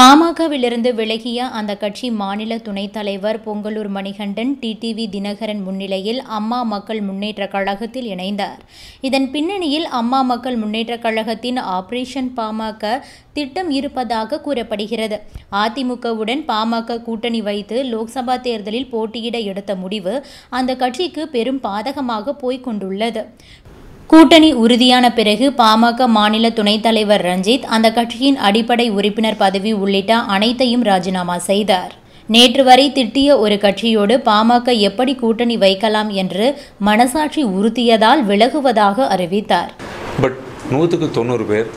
பாமகவிலிருந்து விலகிய அந்த கட்சி மாநில துணைத் தலைவர் பொங்கலூர் மணிகண்டன் டிடிவி தினகரன் முன்னிலையில் அம்மா மக்கள் முன்னேற்ற கழகத்தில் இணைந்தார். இதன் பின்னணியில் அம்மா மக்கள் முன்னேற்றக் கழகத்தின் ஆபரேஷன் பாமக திட்டம் இருப்பதாக கூறப்படுகிறது. அதிமுகவுடன் பாமக கூட்டணி வைத்து லோக்சபா தேர்தலில் போட்டியிட எடுத்த முடிவு அந்த கட்சிக்கு பெரும் பாதகமாக போய்க் கொண்டுள்ளது. கூட்டணி உறுதியான பிறகு பாமக மாநில துணைத் தலைவர் ரஞ்சித் அந்த கட்சியின் அடிப்படை உறுப்பினர் பதவி உள்ளிட்ட அனைத்தையும் ராஜினாமா செய்தார். நேற்று வரை திட்டிய ஒரு கட்சியோடு பாமக எப்படி கூட்டணி வைக்கலாம் என்று மனசாட்சி உறுத்தியதால் விலகுவதாக அறிவித்தார். பட் நூற்றுக்கு தொண்ணூறு பேர்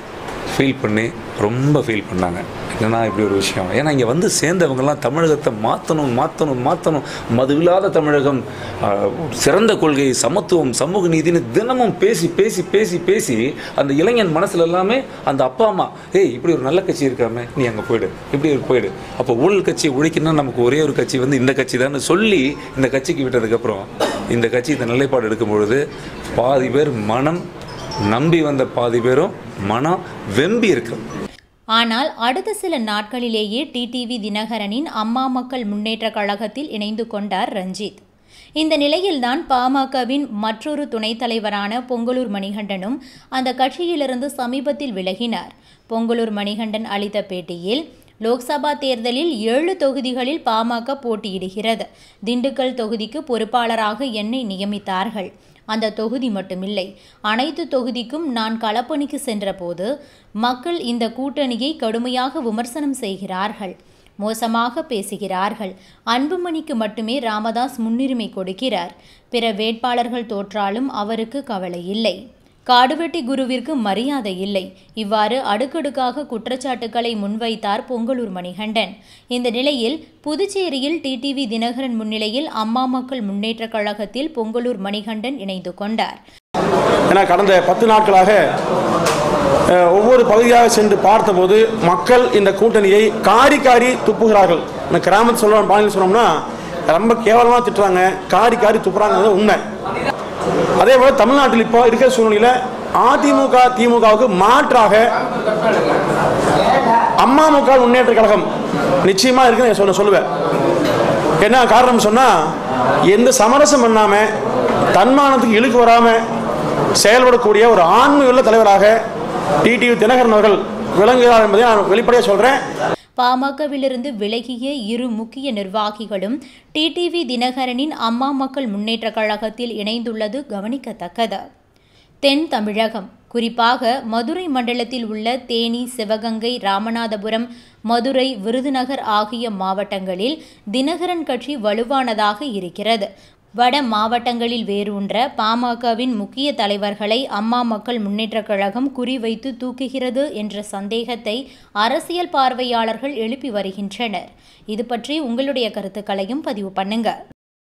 ஃபீல் பண்ணி ரொம்ப ஃபீல் பண்ணாங்க. என்னன்னா இப்படி ஒரு விஷயம்? ஏன்னா இங்கே வந்து சேர்ந்தவங்கெல்லாம் தமிழகத்தை மாற்றணும் மாற்றணும் மாற்றணும் மதுவில்லாத தமிழகம் சிறந்த கொள்கை சமத்துவம் சமூக நீதினு தினமும் பேசி பேசி பேசி பேசி அந்த இளைஞன் மனசில் எல்லாமே அந்த அப்பா அம்மா ஏய் இப்படி ஒரு நல்ல கட்சி இருக்காமே நீ அங்கே போயிடு இப்படி ஒரு போயிடு. அப்போ ஊழல் கட்சியை ஒழிக்கணும்னா நமக்கு ஒரே ஒரு கட்சி வந்து இந்த கட்சி தான். சொல்லி இந்த கட்சிக்கு விட்டதுக்கப்புறம் இந்த கட்சி இந்த நிலைப்பாடு எடுக்கும் பொழுது பாதி பேர் மனம் நம்பி வந்த பாதி பேரும் மனம் வெம்பி இருக்கு. ஆனால் அடுத்த சில நாட்களிலேயே டிடிவி தினகரனின் அம்மா மக்கள் முன்னேற்ற கழகத்தில் இணைந்து கொண்டார் ரஞ்சித். இந்த நிலையில்தான் பாமகவின் மற்றொரு துணைத் தலைவரான பொங்கலூர் மணிகண்டனும் அந்த கட்சியிலிருந்து சமீபத்தில் விலகினார். பொங்கலூர் மணிகண்டன் அளித்த பேட்டியில் லோக்சபா தேர்தலில் ஏழு தொகுதிகளில் பாமக போட்டியிடுகிறது. திண்டுக்கல் தொகுதிக்கு பொறுப்பாளராக என்னை நியமித்தார்கள். அந்த தொகுதி மட்டுமில்லை. அனைத்து தொகுதிக்கும் நான் களப்பணிக்கு சென்றபோது மக்கள் இந்த கூட்டணியை கடுமையாக விமர்சனம் செய்கிறார்கள். மோசமாக பேசுகிறார்கள். அன்புமணிக்கு மட்டுமே ராமதாஸ் முன்னுரிமை கொடுக்கிறார். பிற வேட்பாளர்கள் தோற்றாலும் அவருக்கு கவலை இல்லை. காடுவெட்டி குருவிற்கு மரியாதை இல்லை. இவ்வாறு அடுக்கடுக்காக குற்றச்சாட்டுக்களை முன்வைத்தார் பொங்கலூர் மணிகண்டன். இந்த நிலையில் புதுச்சேரியில் டிடிவி தினகரன் முன்னிலையில் அம்மா மக்கள் முன்னேற்றக் கழகத்தில் பொங்கலூர் மணிகண்டன் இணைந்து கொண்டார். ஏன்னா கடந்த பத்து நாட்களாக ஒவ்வொரு பகுதியாக சென்று பார்த்தபோது மக்கள் இந்த கூட்டணியை காரி காரி துப்புகிறார்கள். இந்த கிராமத்து சொல்ல பாணியில் சொன்னோம்னா ரொம்ப கேவலமாக திட்டுறாங்க. காரி காரி துப்புறாங்கிறது உண்மை. அதே போல தமிழ்நாட்டில் இப்போ இருக்கிற சூழ்நிலையில் அதிமுக திமுகவுக்கு மாற்றாக அம்மாமுக முன்னேற்ற கழகம் நிச்சயமா இருக்குன்னு சொல்ல சொல்லுவேன். என்ன காரணம் சொன்னா எந்த சமரசம் பண்ணாம தன்மானத்துக்கு இழுக்கு வராம செயல்படக்கூடிய ஒரு ஆண்மையுள்ள தலைவராக டிடிவி தினகரன் அவர்கள் விளங்குகிறார் என்பதை நான் வெளிப்படையாக சொல்றேன். பாமகவிலிருந்து விலகிய இரு முக்கிய நிர்வாகிகளும் டிடிவி தினகரனின் அம்மா மக்கள் முன்னேற்ற கழகத்தில் இணைந்துள்ளது கவனிக்கத்தக்கது. தென் தமிழகம். குறிப்பாக மதுரை மண்டலத்தில் உள்ள தேனி சிவகங்கை ராமநாதபுரம் மதுரை விருதுநகர் ஆகிய மாவட்டங்களில் தினகரன் கட்சி வலுவானதாக இருக்கிறது. வட மாவட்டங்களில் வேரூன்ற பாமகவின் முக்கிய தலைவர்களை அம்மா மக்கள் முன்னேற்றக் கழகம் குறிவைத்து தூக்குகிறது என்ற சந்தேகத்தை அரசியல் பார்வையாளர்கள் எழுப்பி வருகின்றனர். இது பற்றி உங்களுடைய கருத்துக்களையும் பதிவு பண்ணுங்க.